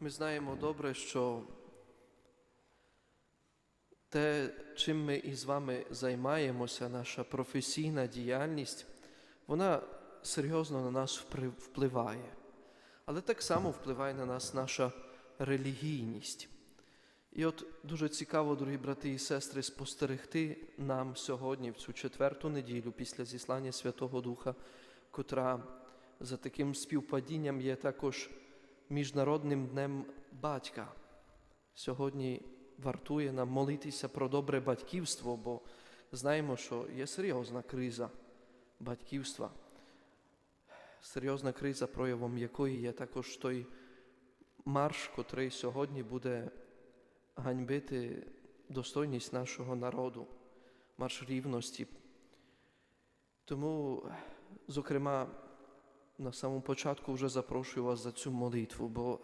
Ми знаємо добре, що те, чим ми із вами займаємося, наша професійна діяльність, вона серйозно на нас впливає. Але так само впливає на нас наша релігійність. І от дуже цікаво, дорогі брати і сестри, спостерегти нам сьогодні, в цю четверту неділю після зіслання Святого Духа, котра за таким співпадінням є також Міжнародним днем батька. Сьогодні вартує нам молитися про добре батьківство, бо знаємо, що є серйозна криза батьківства. Серйозна криза, проявом якої є також той марш, котрий сьогодні буде ганьбити достойність нашого народу, марш рівності. Тому, зокрема, на самому початку вже запрошую вас за цю молитву, бо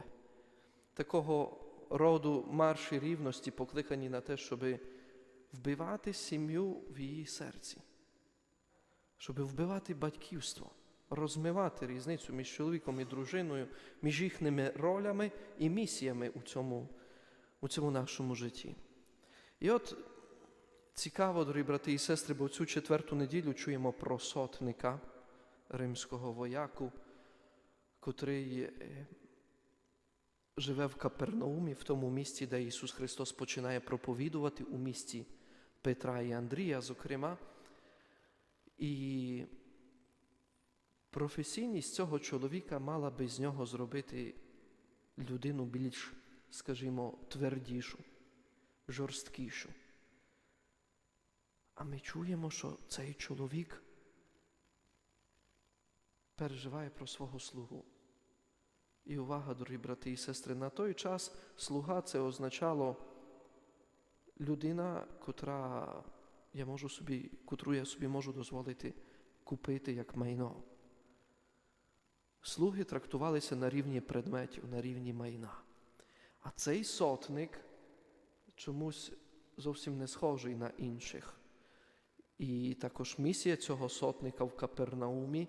такого роду марші рівності покликані на те, щоб вбивати сім'ю в її серці, щоб вбивати батьківство, розмивати різницю між чоловіком і дружиною, між їхніми ролями і місіями у цьому, у цьому нашому житті. І от цікаво, дорогі брати і сестри, бо цю четверту неділю чуємо про сотника римського вояку, котрий е, живе в Капернаумі, в тому місці, де Ісус Христос починає проповідувати у місті Петра і Андрія, зокрема. І професійність цього чоловіка мала би з нього зробити людину більш, скажімо, твердішу, жорсткішу. А ми чуємо, що цей чоловік переживає про свого слугу. І увага, дорогі брати і сестри, на той час слуга це означало людина, котра я можу собі, котру я собі можу дозволити купити як майно. Слуги трактувалися на рівні предметів, на рівні майна. А цей сотник чомусь зовсім не схожий на інших. І також місія цього сотника в Капернаумі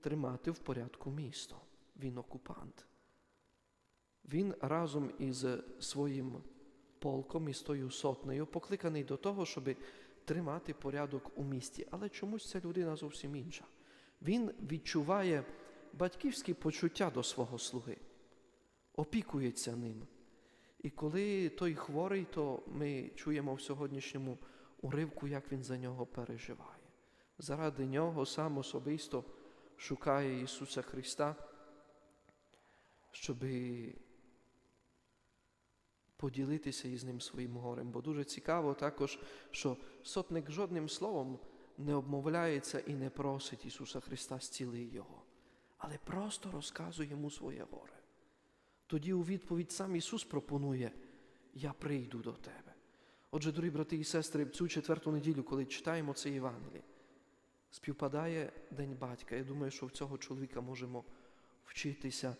тримати в порядку місто. Він окупант. Він разом із своїм полком, із тою сотнею, покликаний до того, щоб тримати порядок у місті. Але чомусь ця людина зовсім інша. Він відчуває батьківські почуття до свого слуги, опікується ним. І коли той хворий, то ми чуємо в сьогоднішньому уривку, як він за нього переживає. Заради нього сам особисто шукає Ісуса Христа, щоб поділитися із ним своїм горем. Бо дуже цікаво також, що сотник жодним словом не обмовляється і не просить Ісуса Христа зціли Його, але просто розказує йому своє горе. Тоді у відповідь сам Ісус пропонує: Я прийду до тебе. Отже, дорогі брати і сестри, цю четверту неділю, коли читаємо це Євангеліє, співпадає День батька. Я думаю, що в цього чоловіка можемо вчитися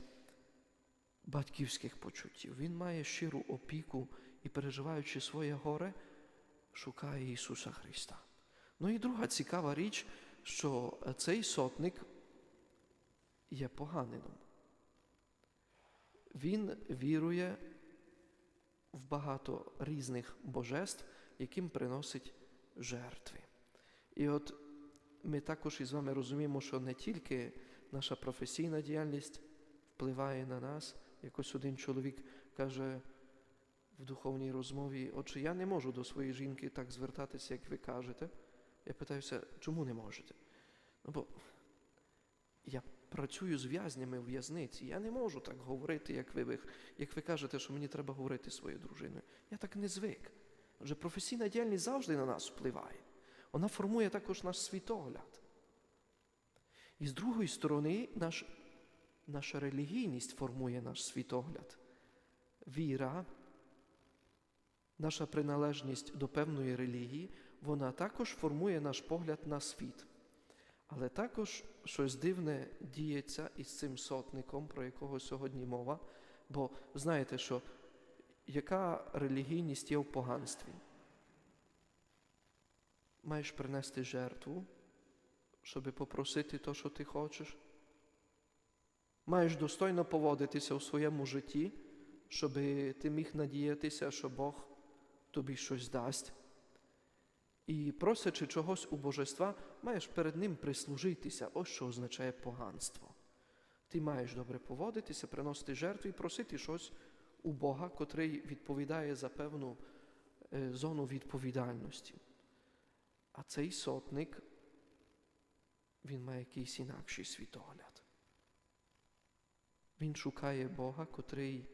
батьківських почуттів. Він має щиру опіку і, переживаючи своє горе, шукає Ісуса Христа. Ну і друга цікава річ, що цей сотник є поганином. Він вірує в багато різних божеств, яким приносить жертви. І от ми також із вами розуміємо, що не тільки наша професійна діяльність впливає на нас. Якось один чоловік каже в духовній розмові, отже, я не можу до своєї жінки так звертатися, як ви кажете. Я питаюся, чому не можете? Ну, бо я працюю з в'язнями в в'язниці, я не можу так говорити, як ви, як ви кажете, що мені треба говорити своєю дружиною. Я так не звик. Отже, професійна діяльність завжди на нас впливає. Вона формує також наш світогляд. І з другої сторони, наш, наша релігійність формує наш світогляд. Віра, наша приналежність до певної релігії, вона також формує наш погляд на світ. Але також щось дивне діється із цим сотником, про якого сьогодні мова. Бо знаєте, що яка релігійність є в поганстві? Маєш принести жертву, щоб попросити те, що ти хочеш. Маєш достойно поводитися у своєму житті, щоб ти міг надіятися, що Бог тобі щось дасть. І просячи чогось у божества, маєш перед ним прислужитися. Ось що означає поганство. Ти маєш добре поводитися, приносити жертву і просити щось у Бога, котрий відповідає за певну е, зону відповідальності. А цей сотник, він має якийсь інакший світогляд. Він шукає Бога, котрий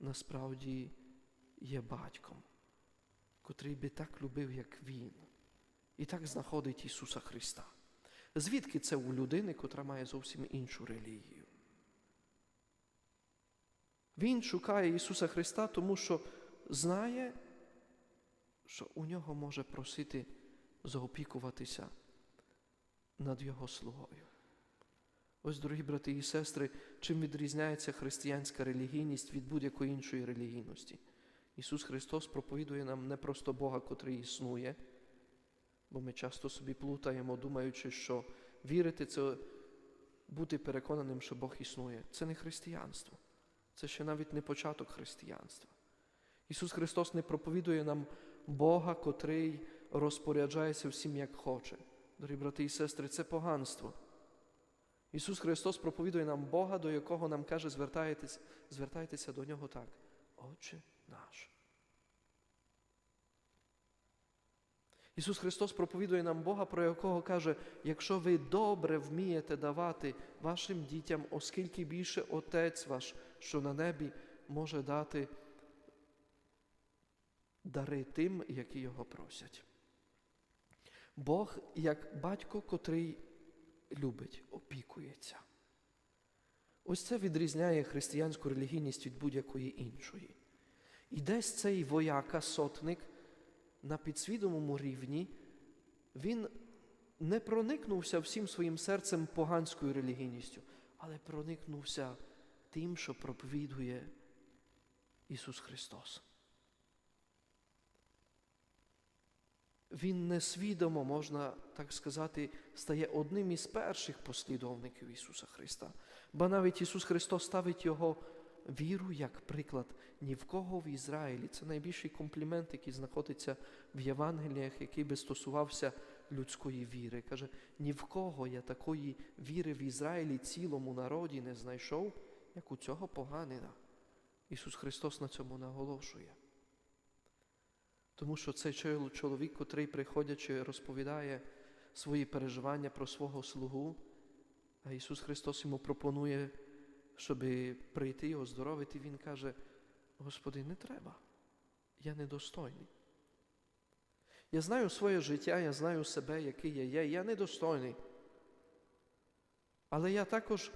насправді є батьком, котрий би так любив, як Він, і так знаходить Ісуса Христа. Звідки це у людини, котра має зовсім іншу релігію? Він шукає Ісуса Христа, тому що знає, що у нього може просити заопікуватися над Його слугою. Ось, дорогі брати і сестри, чим відрізняється християнська релігійність від будь-якої іншої релігійності. Ісус Христос проповідує нам не просто Бога, котрий існує, бо ми часто собі плутаємо, думаючи, що вірити це бути переконаним, що Бог існує. Це не християнство. Це ще навіть не початок християнства. Ісус Христос не проповідує нам Бога, котрий розпоряджається всім, як хоче. Дорогі брати і сестри, це поганство. Ісус Христос проповідує нам Бога, до якого нам каже, звертайтеся, звертайтеся до Нього так. Отче наш. Ісус Христос проповідує нам Бога, про якого каже, якщо ви добре вмієте давати вашим дітям, оскільки більше Отець ваш, що на небі, може дати дари тим, які його просять. Бог, як батько, котрий любить, опікується. Ось це відрізняє християнську релігійність від будь-якої іншої. І десь цей вояка, сотник, на підсвідомому рівні, він не проникнувся всім своїм серцем поганською релігійністю, але проникнувся тим, що проповідує Ісус Христос. Він несвідомо, можна так сказати, стає одним із перших послідовників Ісуса Христа. Бо навіть Ісус Христос ставить Його віру як приклад ні в кого в Ізраїлі. Це найбільший комплімент, який знаходиться в Євангеліях, який би стосувався людської віри. Каже, ні в кого я такої віри в Ізраїлі цілому народі не знайшов, як у цього поганина. Ісус Христос на цьому наголошує. Тому що цей чоловік, котрий, приходячи, розповідає свої переживання про свого слугу, а Ісус Христос йому пропонує, щоб прийти і оздоровити, Він каже, Господи, не треба, я недостойний. Я знаю своє життя, я знаю себе, який я є, я недостойний. Але я також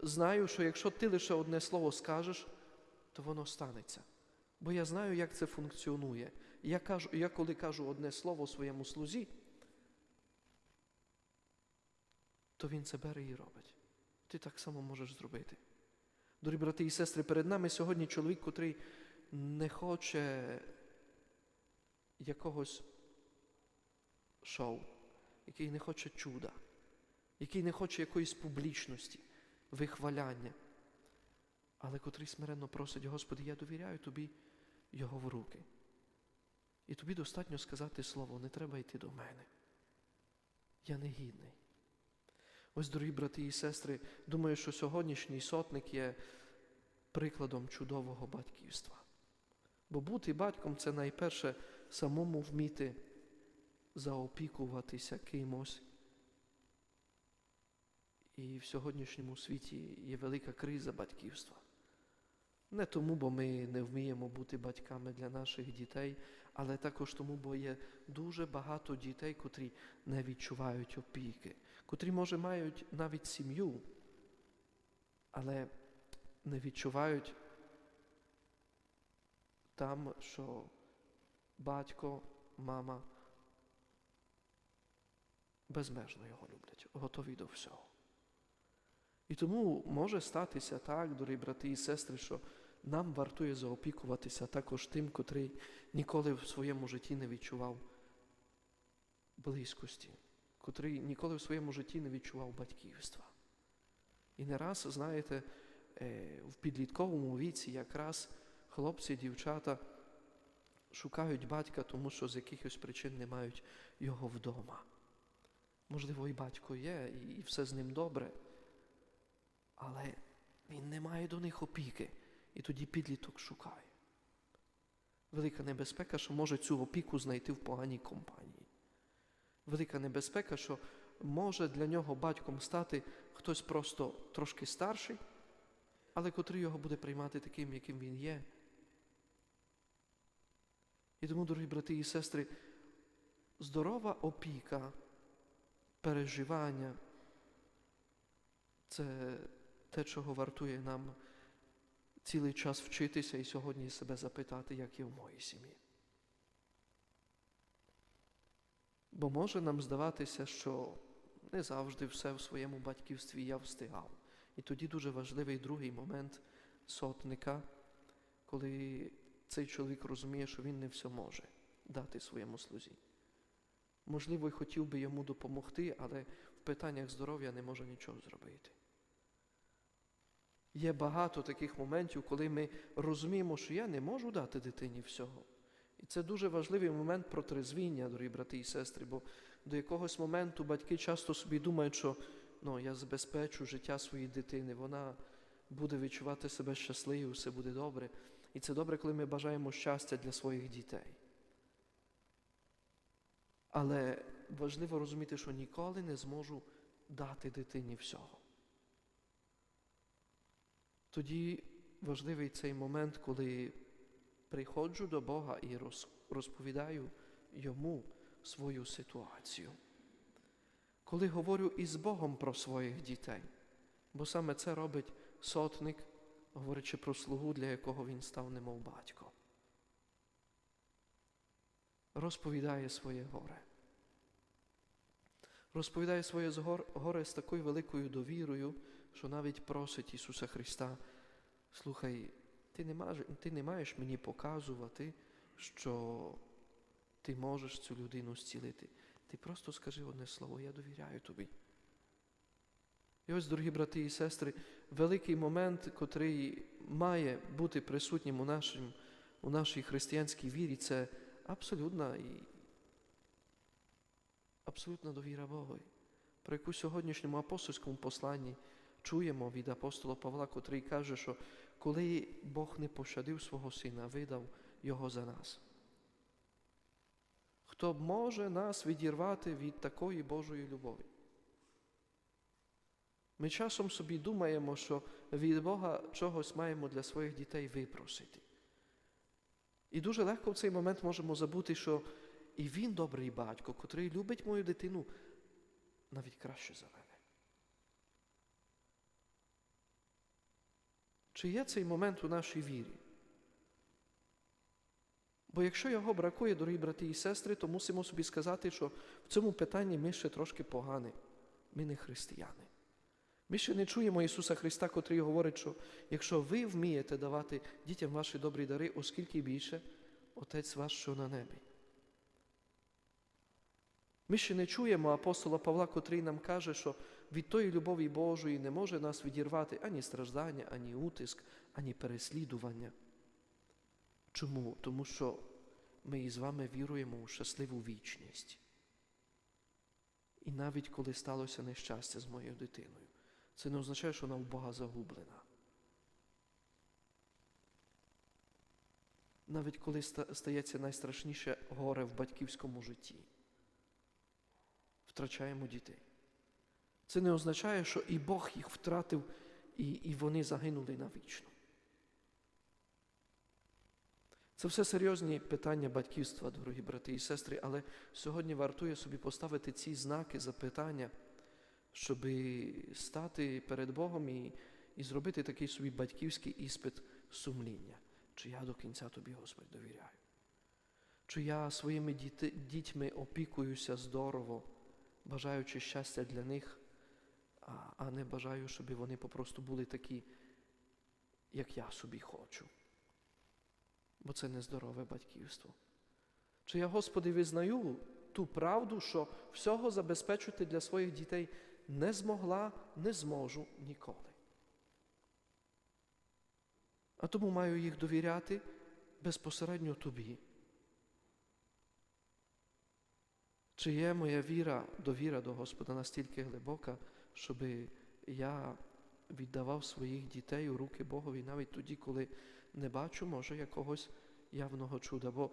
знаю, що якщо ти лише одне слово скажеш, то воно станеться. Бо я знаю, як це функціонує. Я кажу, я коли кажу одне слово своєму слузі, то він це бере і робить. Ти так само можеш зробити. Дорогі брати і сестри, перед нами сьогодні чоловік, котрий не хоче якогось шоу, який не хоче чуда, який не хоче якоїсь публічності, вихваляння, але котрий смиренно просить, Господи, я довіряю тобі його в руки. І тобі достатньо сказати слово, не треба йти до мене. Я не гідний. Ось, дорогі брати і сестри, думаю, що сьогоднішній сотник є прикладом чудового батьківства. Бо бути батьком це найперше самому вміти заопікуватися кимось. І в сьогоднішньому світі є велика криза батьківства. Не тому, бо ми не вміємо бути батьками для наших дітей, але також тому, бо є дуже багато дітей, котрі не відчувають опіки, котрі, може, мають навіть сім'ю, але не відчувають там, що батько, мама безмежно його люблять, готові до всього. І тому може статися так, дорогі брати і сестри, що нам вартує заопікуватися також тим, котрий ніколи в своєму житті не відчував близькості, котрий ніколи в своєму житті не відчував батьківства. І не раз, знаєте, е, в підлітковому віці якраз хлопці, дівчата шукають батька, тому що з якихось причин не мають його вдома. Можливо, і батько є, і все з ним добре, але він не має до них опіки, і тоді підліток шукає. Велика небезпека, що може цю опіку знайти в поганій компанії. Велика небезпека, що може для нього батьком стати хтось просто трошки старший, але котрий його буде приймати таким, яким він є. І тому, дорогі брати і сестри, здорова опіка, переживання це те, чого вартує нам цілий час вчитися і сьогодні себе запитати, як є в моїй сім'ї. Бо може нам здаватися, що не завжди все в своєму батьківстві я встигав. І тоді дуже важливий другий момент сотника, коли цей чоловік розуміє, що він не все може дати своєму слузі. Можливо, й хотів би йому допомогти, але в питаннях здоров'я не може нічого зробити. Є багато таких моментів, коли ми розуміємо, що я не можу дати дитині всього. І це дуже важливий момент протрезвіння, дорогі брати і сестри, бо до якогось моменту батьки часто собі думають, що ну, я забезпечу життя своєї дитини, вона буде відчувати себе щасливою, все буде добре. І це добре, коли ми бажаємо щастя для своїх дітей. Але важливо розуміти, що ніколи не зможу дати дитині всього. Тоді важливий цей момент, коли приходжу до Бога і розповідаю йому свою ситуацію. Коли говорю із Богом про своїх дітей, бо саме це робить сотник, говорячи про слугу, для якого він став немов батько. Розповідає своє горе. Розповідає своє горе з такою великою довірою, що навіть просить Ісуса Христа, слухай, ти не маєш, ти не маєш мені показувати, що ти можеш цю людину зцілити. Ти просто скажи одне слово, я довіряю тобі. І ось, дорогі брати і сестри, великий момент, котрий має бути присутнім у, нашим, у нашій християнській вірі, це абсолютна і абсолютна довіра Богові, про яку сьогоднішньому апостольському посланні чуємо від апостола Павла, котрий каже, що коли Бог не пощадив свого сина, видав Його за нас. Хто може нас відірвати від такої Божої любові? Ми часом собі думаємо, що від Бога чогось маємо для своїх дітей випросити. І дуже легко в цей момент можемо забути, що і він добрий батько, котрий любить мою дитину навіть краще за мене. Чи є цей момент у нашій вірі? Бо якщо його бракує, дорогі брати і сестри, то мусимо собі сказати, що в цьому питанні ми ще трошки погані, ми не християни. Ми ще не чуємо Ісуса Христа, котрий говорить, що якщо ви вмієте давати дітям ваші добрі дари, оскільки більше, Отець ваш, що на небі. Ми ще не чуємо апостола Павла, котрий нам каже, що від тої любові Божої не може нас відірвати ані страждання, ані утиск, ані переслідування. Чому? Тому що ми із вами віруємо у щасливу вічність. І навіть коли сталося нещастя з моєю дитиною, це не означає, що вона в Бога загублена. Навіть коли стається найстрашніше горе в батьківському житті, втрачаємо дітей. Це не означає, що і Бог їх втратив, і, і вони загинули навічно. Це все серйозні питання батьківства, дорогі брати і сестри, але сьогодні вартує собі поставити ці знаки запитання, щоб стати перед Богом і, і зробити такий собі батьківський іспит сумління. Чи я до кінця тобі, Господь, довіряю? Чи я своїми дітьми опікуюся здорово, бажаючи щастя для них, а, не бажаю, щоб вони попросту були такі, як я собі хочу бо це нездорове батьківство. Чи я, Господи, визнаю ту правду, що всього забезпечити для своїх дітей не змогла, не зможу ніколи. а тому маю їх довіряти безпосередньо тобі. Чи є моя віра, довіра до Господа настільки глибока, щоб я віддавав своїх дітей у руки Богові навіть тоді, коли не бачу, може, якогось явного чуда. Бо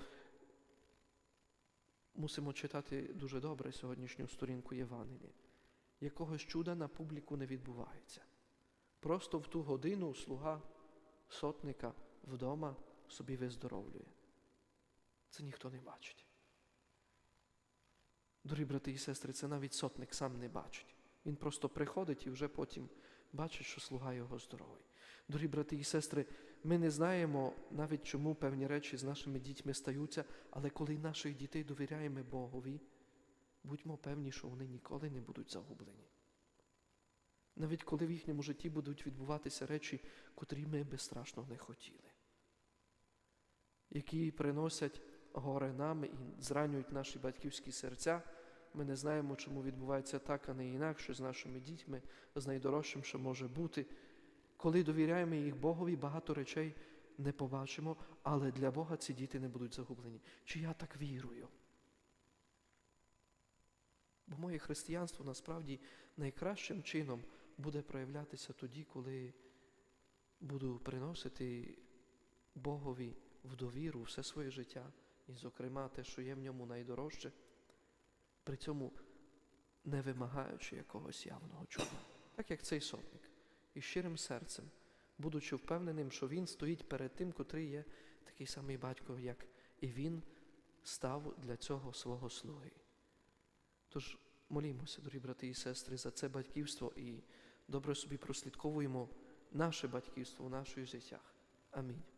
мусимо читати дуже добре сьогоднішню сторінку Євангелії. Якогось чуда на публіку не відбувається. Просто в ту годину слуга сотника вдома собі виздоровлює. Це ніхто не бачить. Дорогі брати і сестри, це навіть сотник сам не бачить. Він просто приходить і вже потім бачить, що слуга його здоровий. Дорогі брати і сестри, ми не знаємо навіть, чому певні речі з нашими дітьми стаються, але коли наших дітей довіряємо Богові, будьмо певні, що вони ніколи не будуть загублені. Навіть коли в їхньому житті будуть відбуватися речі, котрі ми би страшно не хотіли, які приносять горе нам і зранюють наші батьківські серця. Ми не знаємо, чому відбувається так, а не інакше з нашими дітьми, з найдорожчим, що може бути. Коли довіряємо їх Богові, багато речей не побачимо, але для Бога ці діти не будуть загублені. Чи я так вірую? Бо моє християнство насправді найкращим чином буде проявлятися тоді, коли буду приносити Богові в довіру все своє життя, і, зокрема, те, що є в ньому найдорожче, при цьому не вимагаючи якогось явного чуда, так як цей сотник, і щирим серцем, будучи впевненим, що він стоїть перед тим, котрий є такий самий батько, як і він став для цього свого слуги. Тож молімося, дорогі брати і сестри, за це батьківство і добре собі прослідковуємо наше батьківство в наших життях. Амінь.